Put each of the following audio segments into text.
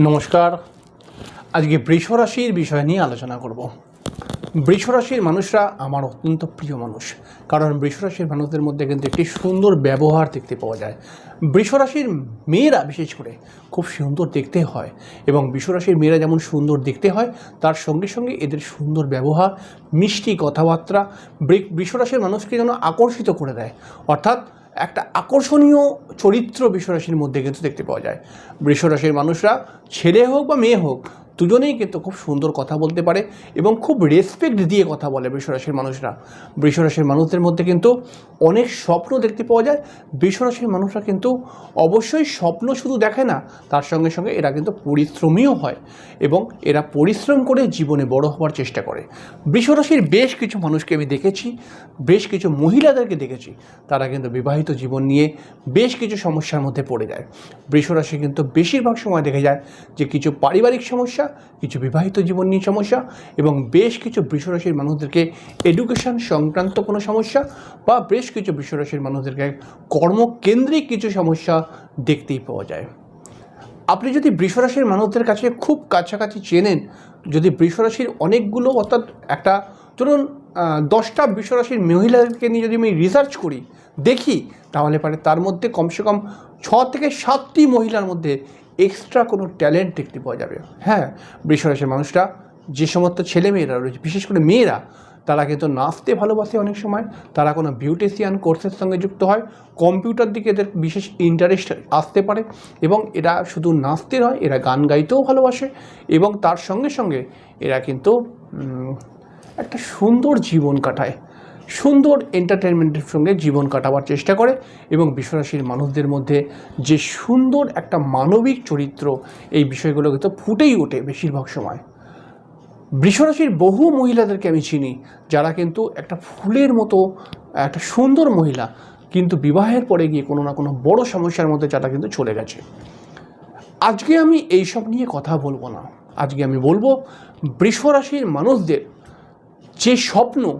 নমস্কার। আজকে বৃষ রাশির বিষয় নিয়ে আলোচনা করব। বৃষ রাশির মানুষরা আমার অত্যন্ত প্রিয় মানুষ। কারণ বৃষ রাশির মানুষদের মধ্যে কিন্তু একটি সুন্দর ব্যবহার দেখতে পাওয়া যায়। বৃষ রাশির মেয়েরা বিশেষ করে খুব সুন্দর দেখতে হয় এবং বৃষ রাশির মেয়েরা যেমন সুন্দর দেখতে হয়, তার সঙ্গে সঙ্গে এদের সুন্দর ব্যবহার, মিষ্টি কথাবার্তা বৃ- বৃষ রাশির মানুষকে যেন আকর্ষিত করে দেয়। অর্থাৎ একটা আকর্ষণীয় চরিত্র বৃষরাশির মধ্যে কিন্তু দেখতে পাওয়া যায়। বৃষরাশির মানুষরা ছেলে হোক বা মেয়ে হোক দুজনেই কিন্তু খুব সুন্দর কথা বলতে পারে এবং খুব রেসপেক্ট দিয়ে কথা বলে বৃষরাশির মানুষরা। বৃষরাশির মানুষদের মধ্যে কিন্তু অনেক স্বপ্ন দেখতে পাওয়া যায়। বৃষরাশির মানুষরা কিন্তু অবশ্যই স্বপ্ন শুধু দেখে না, তার সঙ্গে সঙ্গে এরা কিন্তু পরিশ্রমীও হয় এবং এরা পরিশ্রম করে জীবনে বড় হওয়ার চেষ্টা করে। বৃষরাশির বেশ কিছু মানুষকে আমি দেখেছি, বেশ কিছু মহিলাদেরকে দেখেছি, তারা কিন্তু বিবাহিত জীবন নিয়ে বেশ কিছু সমস্যার মধ্যে পড়ে যায়। বৃষরাশি কিন্তু বেশিরভাগ সময় দেখা যায় যে কিছু পারিবারিক সমস্যা কিছু বিবাহিত জীবন নিয়ে সমস্যা এবং বেশ কিছু বৃষরাশির মানুষদেরকে এডুকেশন সংক্রান্ত কোনো সমস্যা বা বেশ কিছু বৃষরাশির মানুষদেরকে কর্মকেন্দ্রিক কিছু সমস্যা দেখতেই পাওয়া যায়। আপনি যদি বৃষরাশির মানুষদের কাছে খুব কাছাকাছি চেনেন, যদি বৃষরাশির অনেকগুলো অর্থাৎ একটা ধরুন দশটা বৃষরাশির মহিলাদেরকে নিয়ে যদি আমি রিসার্চ করি, দেখি, তাহলে পারে তার মধ্যে কমসে কম ছ থেকে সাতটি মহিলার মধ্যে এক্সট্রা কোনো ট্যালেন্ট দেখতে পাওয়া যাবে। হ্যাঁ বৃষরাশির মানুষরা, যে সমস্ত ছেলেমেয়েরা রয়েছে, বিশেষ করে মেয়েরা, তারা কিন্তু নাচতে ভালোবাসে অনেক সময়, তারা কোনো বিউটিশিয়ান কোর্সের সঙ্গে যুক্ত হয় কম্পিউটার দিকে এদের বিশেষ ইন্টারেস্ট আসতে পারে এবং এরা শুধু নাচতে নয়, এরা গান গাইতেও ভালোবাসে এবং তার সঙ্গে সঙ্গে এরা কিন্তু একটা সুন্দর জীবন কাটায়। সুন্দর এন্টারটেনমেন্টের সঙ্গে জীবন কাটাবার চেষ্টা করে এবং বিশ্বরাশির মানুষদের মধ্যে যে সুন্দর একটা মানবিক চরিত্র এই বিষয়গুলো কিন্তু ফুটেই ওঠে বেশিরভাগ সময়। বৃষরাশির বহু মহিলাদেরকে আমি চিনি, যারা কিন্তু একটা ফুলের মতো, একটা সুন্দর মহিলা, কিন্তু বিবাহের পরে গিয়ে কোনো না কোনো বড় সমস্যার মধ্যে যারা কিন্তু চলে গেছে। আজকে আমি এইসব নিয়ে কথা বলব না। আজকে আমি বলব, বৃষরাশির মানুষদের যে স্বপ্ন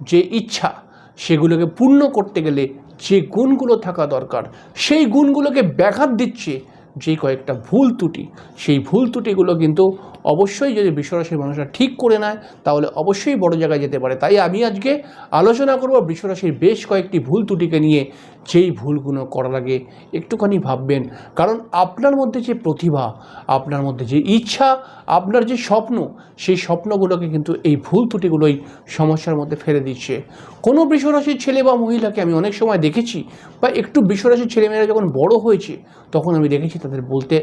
যে ইচ্ছা সেগুলোকে পূর্ণ করতে গেলে যে গুণগুলো থাকা দরকার সেই গুণগুলোকে ব্যাঘাত দিচ্ছে যে কয়েকটা ভুল ত্রুটি, সেই ভুল ত্রুটিগুলো কিন্তু অবশ্যই যদি বিশ্বরাশির মানুষরা ঠিক করে নেয়, তাহলে অবশ্যই বড় জায়গায় যেতে পারে। তাই আমি আজকে আলোচনা করব বিশ্বরাশির বেশ কয়েকটি ভুল ত্রুটিকে নিয়ে। যেই ভুলগুলো করার আগে একটুখানি ভাববেন। কারণ আপনার মধ্যে যে প্রতিভা, আপনার মধ্যে যে ইচ্ছা, আপনার যে স্বপ্ন, সেই স্বপ্নগুলোকে কিন্তু এই ভুল ত্রুটিগুলোই সমস্যার মধ্যে ফেলে দিচ্ছে। কোনো বৃষরাশির ছেলে বা মহিলাকে আমি অনেক সময় দেখেছি বা একটু বৃষরাশির ছেলেমেয়েরা যখন বড় হয়েছে, তখন আমি দেখেছি তাদের বলতে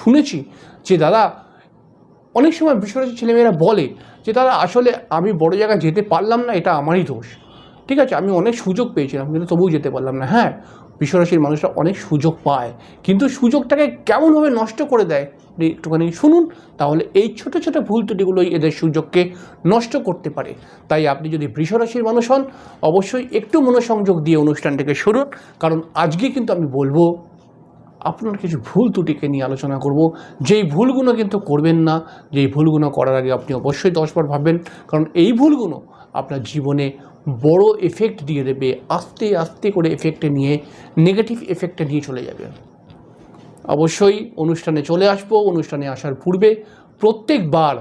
শুনেছি যে দাদা, অনেক সময় বৃষরাশির ছেলেমেয়েরা বলে যে, দাদা, আসলে আমি বড় জায়গায় যেতে পারলাম না, এটা আমারই দোষ। ঠিক আছে, আমি অনেক সুযোগ পেয়েছিলাম, কিন্তু তবুও যেতে পারলাম না। হ্যাঁ বিশ্বরাশির মানুষরা অনেক সুযোগ পায়, কিন্তু সুযোগটাকে কেমনভাবে নষ্ট করে দেয় একটুখানি শুনুন, তাহলে এই ছোট ছোট ভুল ত্রুটিগুলোই এদের সুযোগকে নষ্ট করতে পারে। তাই আপনি যদি বৃষরাশির মানুষ হন, অবশ্যই একটু মনোসংযোগ দিয়ে অনুষ্ঠানটাকে শুনুন, কারণ আজকে কিন্তু আমি বলব আপনার কিছু ভুল ত্রুটিকে নিয়ে আলোচনা করব। যেই ভুলগুলো কিন্তু করবেন না, যেই ভুলগুলো করার আগে আপনি অবশ্যই দশবার ভাববেন, কারণ এই ভুলগুলো আপনার জীবনে বড় এফেক্ট দিয়ে দেবে, আস্তে আস্তে করে এফেক্টে নিয়ে নেগেটিভ এফেক্টে নিয়ে চলে যাবে। অবশ্যই অনুষ্ঠানে চলে আসব, অনুষ্ঠানে আসার পূর্বে প্রত্যেকবার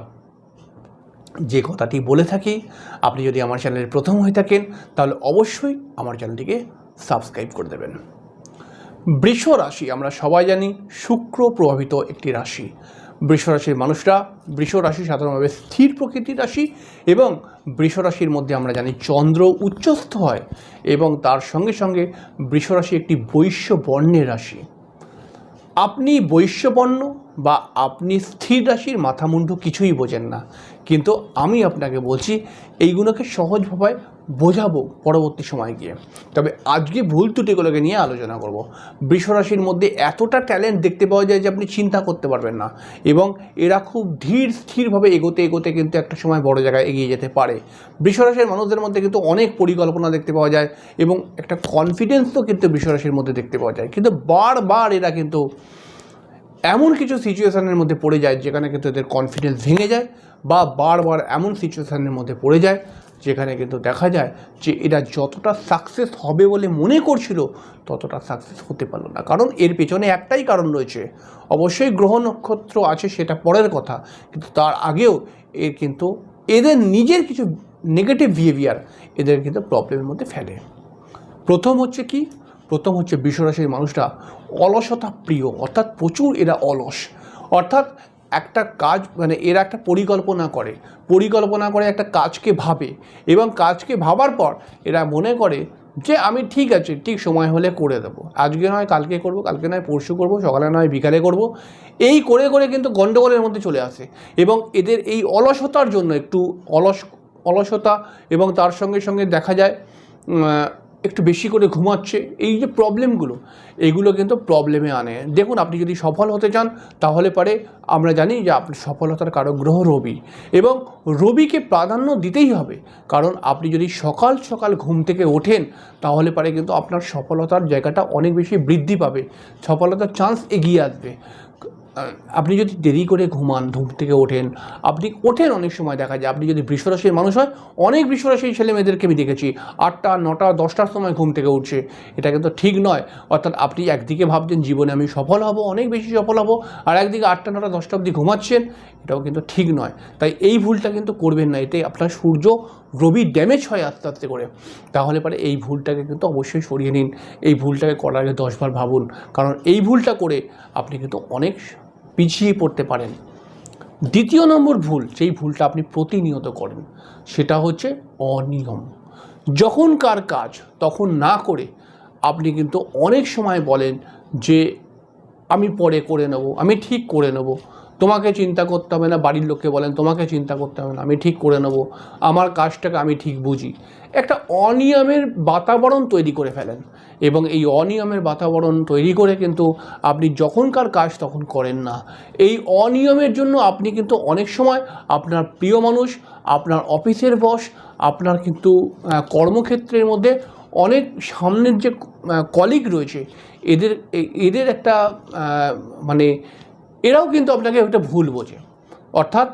যে কথাটি বলে থাকি, আপনি যদি আমার চ্যানেলের প্রথম হয়ে থাকেন, তাহলে অবশ্যই আমার চ্যানেলটিকে সাবস্ক্রাইব করে দেবেন। বৃষ রাশি আমরা সবাই জানি শুক্র প্রভাবিত একটি রাশি। বৃষ রাশির মানুষরা বৃষ রাশি সাধারণভাবে স্থির প্রকৃতির রাশি এবং বৃষ রাশির মধ্যে আমরা জানি চন্দ্র উচ্চস্থ হয় এবং তার সঙ্গে সঙ্গে বৃষ রাশি একটি বৈশ্য বর্ণের রাশি। আপনি বৈশ্যবর্ণ বা আপনি স্থির রাশির মাথামুন্ডু কিছুই বোঝেন না। কিন্তু আমি আপনাকে বলছি, এইগুলোকে সহজভাবে বোঝাবো পরবর্তী সময় গিয়ে। তবে আজকে ভুল ত্রুটিগুলোকে নিয়ে আলোচনা করব। বৃষরাশির মধ্যে এতটা ট্যালেন্ট দেখতে পাওয়া যায় যে আপনি চিন্তা করতে পারবেন না। এবং এরা খুব ধীর, স্থিরভাবে এগোতে এগোতে কিন্তু একটা সময় বড় জায়গায় এগিয়ে যেতে পারে। বৃষরাশির মানুষদের মধ্যে কিন্তু অনেক পরিকল্পনা দেখতে পাওয়া যায় এবং একটা কনফিডেন্সও কিন্তু বৃষরাশির মধ্যে দেখতে পাওয়া যায়। কিন্তু বারবার এরা কিন্তু এমন কিছু সিচুয়েশানের মধ্যে পড়ে যায় যেখানে কিন্তু এদের কনফিডেন্স ভেঙে যায় বা বারবার এমন সিচুয়েশনের মধ্যে পড়ে যায় যেখানে কিন্তু দেখা যায় যে এরা যতটা সাকসেস হবে বলে মনে করছিল, ততটা সাকসেস হতে পারল না। কারণ এর পেছনে একটাই কারণ রয়েছে। অবশ্যই গ্রহ নক্ষত্র আছে সেটা পরের কথা, কিন্তু তার আগেও এর কিন্তু এদের নিজের কিছু নেগেটিভ বিহেভিয়ার এদের কিন্তু প্রবলেমের মধ্যে ফেলে। প্রথম হচ্ছে কি? প্রথম হচ্ছে বিশ্বরাশির মানুষরা অলসতা প্রিয়, অর্থাৎ প্রচুর এরা অলস। অর্থাৎ একটা কাজ মানে এরা একটা পরিকল্পনা করে। পরিকল্পনা করে একটা কাজকে ভাবে এবং কাজকে ভাবার পর এরা মনে করে যে আমি ঠিক আছে, ঠিক সময় হলে করে দেবো। আজকে নয়, কালকে করব, কালকে নয়, পরশু করব, সকালে নয়, বিকালে করব। এই করে করে কিন্তু গণ্ডগোলের মধ্যে চলে আসে এবং এদের এই অলসতার জন্য একটু অলস, অলসতা এবং তার সঙ্গে সঙ্গে দেখা যায় একটু বেশি করে ঘুমাচ্ছে, এই যে প্রবলেমগুলো এইগুলো কিন্তু প্রবলেমে আনে। দেখুন, আপনি যদি সফল হতে চান, তাহলে পারে আমরা জানি যে আপনি সফলতার কারক গ্রহ রবি। এবং রবিকে প্রাধান্য দিতেই হবে। কারণ আপনি যদি সকাল সকাল ঘুম থেকে ওঠেন, তাহলে পারে কিন্তু আপনার সফলতার জায়গাটা অনেক বেশি বৃদ্ধি পাবে। সফলতার চান্স এগিয়ে আসবে। আপনি যদি দেরি করে ঘুমান, ঘুম থেকে ওঠেন, আপনি ওঠেন অনেক সময় দেখা যায়, আপনি যদি বৃষরাশির মানুষ হয়, অনেক বৃষরাশির ছেলে মেয়েদেরকে আমি দেখেছি, আটটা, নটা, দশটার সময় ঘুম থেকে উঠছে। এটা কিন্তু ঠিক নয়। অর্থাৎ আপনি একদিকে ভাবছেন, জীবনে আমি সফল হব, অনেক বেশি সফল হব, আর একদিকে আটটা, নটা, দশটা অবধি ঘুমাচ্ছেন, এটাও কিন্তু ঠিক নয়। তাই এই ভুলটা কিন্তু করবেন না, এতে আপনার সূর্য রবি ড্যামেজ হয় আস্তে আস্তে করে। তাহলে পরে এই ভুলটাকে কিন্তু অবশ্যই সরিয়ে নিন। এই ভুলটাকে করার আগে দশবার ভাবুন। কারণ এই ভুলটা করে আপনি কিন্তু অনেক পিছিয়ে পড়তে পারেন। দ্বিতীয় নম্বর ভুল, সেই ভুলটা আপনি প্রতিনিয়ত করেন। সেটা হচ্ছে অনিয়ম। যখন কার কাজ, তখন না করে আপনি কিন্তু অনেক সময় বলেন যে, আমি পরে করে নেব, আমি ঠিক করে নেব। তোমাকে চিন্তা করতে হবে না, বাড়ির লোককে বলেন, তোমাকে চিন্তা করতে হবে না, আমি ঠিক করে নেব, আমার কাজটাকে আমি ঠিক বুঝি। একটা অনিয়মের বাতাবরণ তৈরি করে ফেলেন এবং এই অনিয়মের বাতাবরণ তৈরি করে কিন্তু আপনি যখনকার কাজ তখন করেন না। এই অনিয়মের জন্য আপনি কিন্তু অনেক সময় আপনার প্রিয় মানুষ, আপনার অফিসের বস, আপনার কিন্তু কর্মক্ষেত্রের মধ্যে অনেক সামনের যে কলিগ রয়েছে, এদের এদের একটা মানে এরাও কিন্তু আপনাকে একটা ভুল বোঝে। অর্থাৎ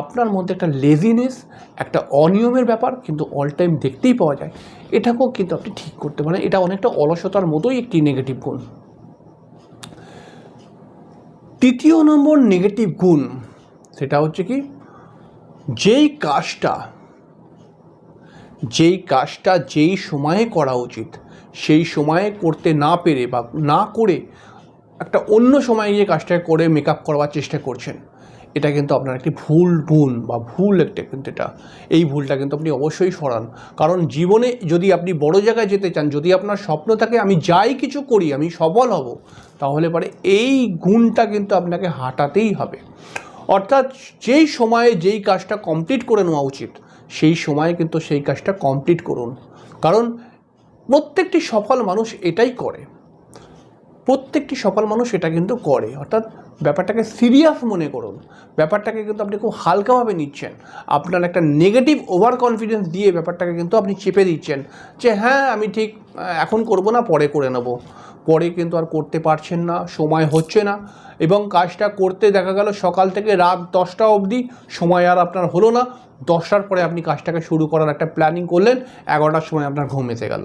আপনার মধ্যে একটা লেজিনেস একটা অনিয়মের ব্যাপার কিন্তু অল টাইম দেখতেই পাওয়া যায়। এটাকেও কিন্তু আপনি ঠিক করতে পারেন। এটা অনেকটা অলসতার মতোই একটি নেগেটিভ গুণ। তৃতীয় নম্বর নেগেটিভ গুণ, সেটা হচ্ছে কি? যেই কাজটা যেই কাজটা যেই সময়ে করা উচিত, সেই সময়ে করতে না পেরে বা না করে একটা অন্য সময়ে গিয়ে কাজটা করে মেকআপ করবার চেষ্টা করছেন। এটা কিন্তু আপনার একটি ভুল গুণ বা ভুল একটা কিন্তু এটা। এই ভুলটা কিন্তু আপনি অবশ্যই সরান। কারণ জীবনে যদি আপনি বড় জায়গায় যেতে চান, যদি আপনার স্বপ্ন থাকে, আমি যাই কিছু করি, আমি সফল হব, তাহলে পরে এই গুণটা কিন্তু আপনাকে হাঁটাতেই হবে। অর্থাৎ যেই সময়ে যেই কাজটা কমপ্লিট করে নেওয়া উচিত, সেই সময়ে কিন্তু সেই কাজটা কমপ্লিট করুন। কারণ প্রত্যেকটি সফল মানুষ এটাই করে। প্রত্যেকটি সফল মানুষ এটা কিন্তু করে। অর্থাৎ ব্যাপারটাকে সিরিয়াস মনে করুন। ব্যাপারটাকে কিন্তু আপনি খুব হালকাভাবে নিচ্ছেন। আপনার একটা নেগেটিভ ওভার কনফিডেন্স দিয়ে ব্যাপারটাকে কিন্তু আপনি চেপে দিচ্ছেন যে হ্যাঁ আমি ঠিক এখন করব না, পরে করে নেব। পরে কিন্তু আর করতে পারছেন না, সময় হচ্ছে না এবং কাজটা করতে দেখা গেল সকাল থেকে রাত দশটা অবধি সময় আর আপনার হলো না। দশটার পরে আপনি কাজটাকে শুরু করার একটা প্ল্যানিং করলেন, এগারোটার সময় আপনার ঘুম এসে গেল।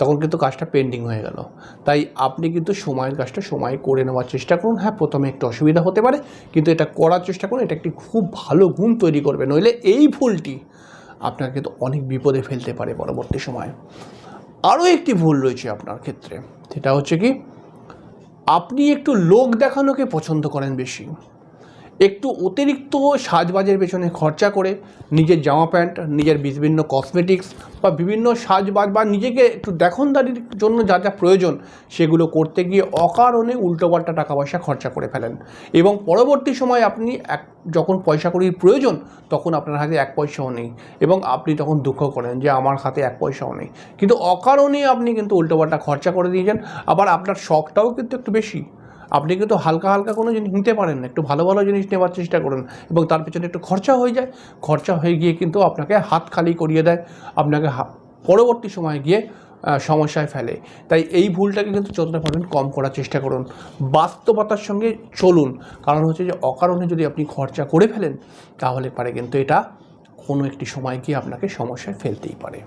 তখন কিন্তু কাজটা পেন্ডিং হয়ে গেল। তাই আপনি কিন্তু সময়ের কাজটা সময় করে নেওয়ার চেষ্টা করুন। হ্যাঁ প্রথমে একটু অসুবিধা হতে পারে, কিন্তু এটা করার চেষ্টা করুন। এটা একটি খুব ভালো গুণ তৈরি করবে। নইলে এই ভুলটি আপনাকে কিন্তু অনেক বিপদে ফেলতে পারে পরবর্তী সময়ে। আরও একটি ভুল রয়েছে আপনার ক্ষেত্রে। সেটা হচ্ছে কি, আপনি একটু লোক দেখানোকে পছন্দ করেন বেশি। একটু অতিরিক্ত সাজবাজের পেছনে খরচা করে নিজের জামা প্যান্ট, নিজের বিভিন্ন কসমেটিক্স বা বিভিন্ন সাজবাজ বা নিজেকে একটু দেখনদারির জন্য যা যা প্রয়োজন সেগুলো করতে গিয়ে অকারণে উল্টোপাল্টা টাকা পয়সা খরচা করে ফেলেন। এবং পরবর্তী সময় আপনি এক, যখন পয়সা কড়ির প্রয়োজন, তখন আপনার হাতে এক পয়সাও নেই এবং আপনি তখন দুঃখ করেন যে আমার হাতে এক পয়সাও নেই। কিন্তু অকারণে আপনি কিন্তু উল্টোপাল্টা খরচা করে দিয়েছেন। আবার আপনার শখটাও কিন্তু একটু বেশি। আপনি কিন্তু হালকা হালকা কোনো জিনিস নিতে পারেন না, একটু ভালো ভালো জিনিস নেওয়ার চেষ্টা করুন এবং তার পেছনে একটু খরচা হয়ে যায়। খরচা হয়ে গিয়ে কিন্তু আপনাকে হাত খালি করিয়ে দেয়, আপনাকে পরবর্তী সময়ে গিয়ে সমস্যায় ফেলে। তাই এই ভুলটাকে কিন্তু যতটা পারবেন কম করার চেষ্টা করুন। বাস্তবতার সঙ্গে চলুন। কারণ হচ্ছে যে, অকারণে যদি আপনি খরচা করে ফেলেন, তাহলে পারে কিন্তু এটা কোনো একটি সময় গিয়ে আপনাকে সমস্যায় ফেলতেই পারে।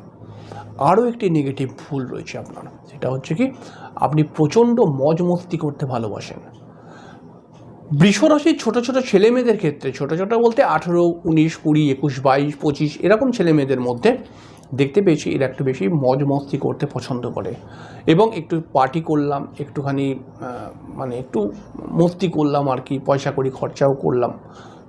আরও একটি নেগেটিভ ভুল রয়েছে আপনার। সেটা হচ্ছে কি, আপনি প্রচণ্ড মজ মস্তি করতে ভালোবাসেন। বৃষরাশির ছোটো ছোটো ছেলে মেয়েদের ক্ষেত্রে, ছোটো ছোটো বলতে আঠেরো, উনিশ, কুড়ি, একুশ, বাইশ, পঁচিশ, এরকম ছেলে মেয়েদের মধ্যে দেখতে পেয়েছি এরা একটু বেশি মজ মস্তি করতে পছন্দ করে। এবং একটু পার্টি করলাম, একটুখানি মানে একটু মস্তি করলাম আর কি, পয়সা করি খরচাও করলাম।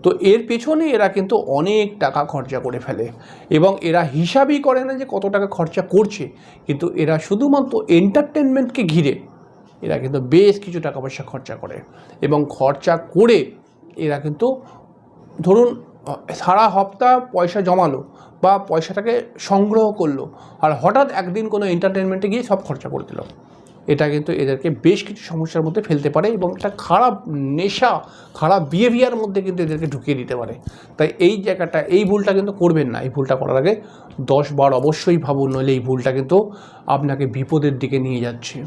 তো এর পেছনে এরা কিন্তু অনেক টাকা খরচা করে ফেলে এবং এরা হিসাবই করে না যে কত টাকা খরচা করছে। কিন্তু এরা শুধুমাত্র এন্টারটেনমেন্টকে ঘিরে এরা কিন্তু বেশ কিছু টাকা পয়সা খরচা করে এবং খরচা করে এরা কিন্তু ধরুন সারা হপ্তাহ পয়সা জমালো বা পয়সাটাকে সংগ্রহ করল আর হঠাৎ একদিন কোনো এন্টারটেনমেন্টে গিয়ে সব খরচা করে দিল। এটা কিন্তু এদেরকে বেশ কিছু সমস্যার মধ্যে ফেলতে পারে এবং একটা খারাপ নেশা, খারাপ বিহেভিয়ার মধ্যে কিন্তু এদেরকে ঢুকিয়ে দিতে পারে। তাই এই জায়গাটা, এই ভুলটা কিন্তু করবেন না। এই ভুলটা করার আগে দশ বার অবশ্যই ভাবুন, নইলে এই ভুলটা কিন্তু আপনাকে বিপদের দিকে নিয়ে যাচ্ছে।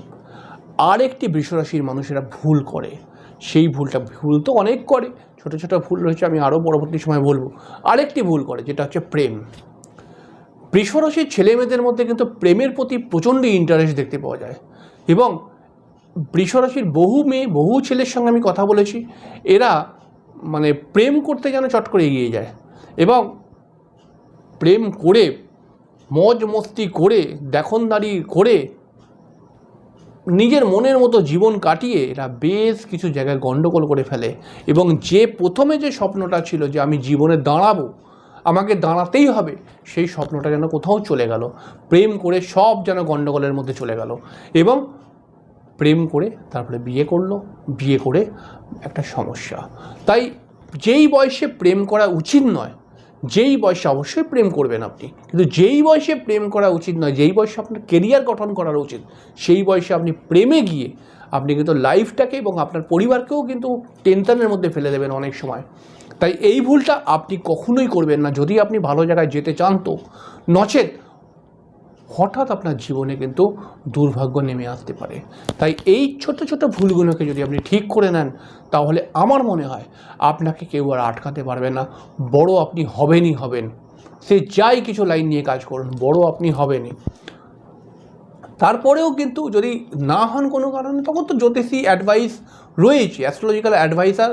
আরেকটি বৃষরাশির মানুষেরা ভুল করে। সেই ভুলটা, ভুল তো অনেক করে। ছোট ছোট ভুল রয়েছে, আমি আরও পরবর্তী সময় বলব। আরেকটি ভুল করে, যেটা হচ্ছে প্রেম। বৃষরাশির ছেলে মেয়েদের মধ্যে কিন্তু প্রেমের প্রতি প্রচণ্ড ইন্টারেস্ট দেখতে পাওয়া যায়। এবং বৃষরাশির বহু মেয়ে, বহু ছেলের সঙ্গে আমি কথা বলেছি, এরা মানে প্রেম করতে যেন চট করে এগিয়ে যায় এবং প্রেম করে, মজ মস্তি করে দেখনদারি করে নিজের মনের মতো জীবন কাটিয়ে এরা বেশ কিছু জায়গায় গণ্ডগোল করে ফেলে এবং যে প্রথমে যে স্বপ্নটা ছিল যে আমি জীবনে দাঁড়াবো আমাকে দাঁড়াতেই হবে। সেই স্বপ্নটা যেন কোথাও চলে গেল। প্রেম করে সব যেন গণ্ডগোলের মধ্যে চলে গেল। এবং প্রেম করে তারপরে বিয়ে করল। বিয়ে করে একটা সমস্যা। তাই যেই বয়সে প্রেম করা উচিত নয়, যেই বয়সে অবশ্যই প্রেম করবেন আপনি। কিন্তু যেই বয়সে প্রেম করা উচিত নয়, যেই বয়সে আপনার কেরিয়ার গঠন করা উচিত, সেই বয়সে আপনি প্রেমে গিয়ে আপনি কিন্তু লাইফটাকে এবং আপনার পরিবারকেও কিন্তু টেনশনের মধ্যে ফেলে দেবেন অনেক সময়। তাই এই ভুলটা আপনি কখনোই করবেন না। যদি আপনি ভালো জায়গায় যেতে চান তো, নচেত হঠাৎ আপনার জীবনে কিন্তু দুর্ভাগ্য নেমে আসতে পারে। তাই এই ছোট ছোট ভুলগুলোকে যদি আপনি ঠিক করে নেন, তাহলে আমার মনে হয় আপনাকে কেউ আর আটকাতে পারবে না। বড় আপনি হবেনই হবেন। সে যাই কিছু লাইন নিয়ে কাজ করুন, বড় আপনি হবেনই। তারপরেও কিন্তু যদি না হন কোনো কারণে, তখন তো জ্যোতিষী অ্যাডভাইস রয়েছে অ্যাস্ট্রোলজিক্যাল অ্যাডভাইসার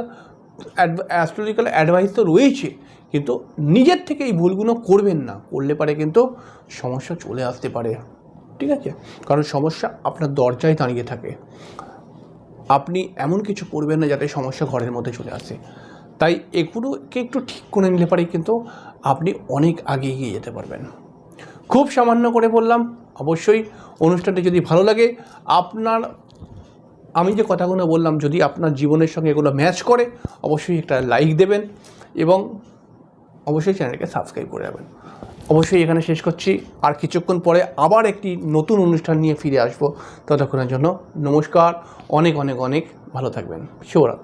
অ্যাস্ট্রোলজিক্যাল অ্যাডভাইস তো রয়েছে, কিন্তু নিজের থেকে এই ভুলগুলো করবেন না। করলে পারে কিন্তু সমস্যা চলে আসতে পারে। ঠিক আছে? কারণ সমস্যা আপনার দরজায় দাঁড়িয়ে থাকে। আপনি এমন কিছু করবেন না যাতে সমস্যা ঘরের মধ্যে চলে আসে। তাই এগুলোকে একটু ঠিক করে নিলে পারে কিন্তু আপনি অনেক আগে এগিয়ে যেতে পারবেন। খুব সামান্য করে বললাম, অবশ্যই অনুষ্ঠানটি যদি ভালো লাগে, আপনার আমি যে কথাগুলো বললাম, যদি আপনার জীবনের সঙ্গে এগুলো ম্যাচ করে, অবশ্যই একটা লাইক দেবেন এবং অবশ্যই চ্যানেলকে সাবস্ক্রাইব করে যাবেন অবশ্যই এখানে শেষ করছি। আর কিছুক্ষণ পরে আবার একটি নতুন অনুষ্ঠান নিয়ে ফিরে আসব। ততক্ষণের জন্য নমস্কার। অনেক অনেক অনেক ভালো থাকবেন। শুভরাত্রি।